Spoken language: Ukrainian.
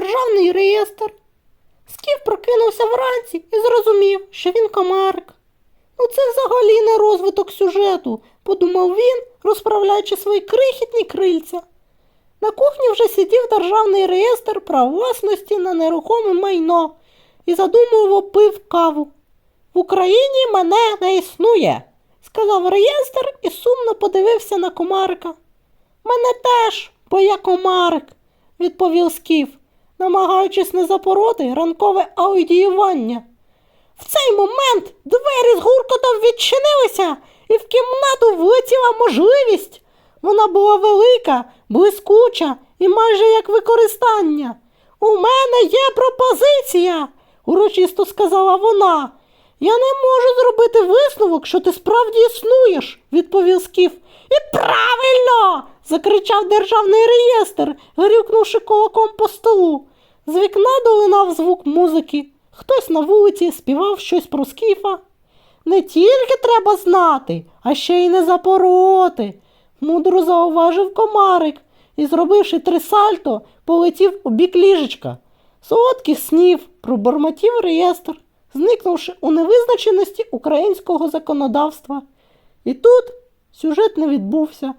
державний реєстр. Скіф прокинувся вранці і зрозумів, що він комарик. Ну, це взагалі не розвиток сюжету, подумав він, розправляючи свої крихітні крильця. На кухні вже сидів державний реєстр прав власності на нерухоме майно і задумливо пив каву. В Україні мене не існує, сказав реєстр і сумно подивився на комарика. Мене теж, бо я комарик, відповів Скіф, намагаючись не запороти ранкове аудіювання. В цей момент двері з гуркотом відчинилися, і в кімнату влетіла можливість. Вона була велика, блискуча і майже як використання. У мене є пропозиція, урочисто сказала вона. Я не можу зробити висновок, що ти справді існуєш, відповів Скіф. І правильно. закричав державний реєстр, грюкнувши кулаком по столу. З вікна долинав звук музики. Хтось на вулиці співав щось про скіфа. Не тільки треба знати, а ще й не запороти, мудро зауважив комарик і, зробивши три сальто, полетів у бік ліжечка. Солодких снів пробормотів реєстр, зникнувши у невизначеності українського законодавства. І тут сюжет не відбувся.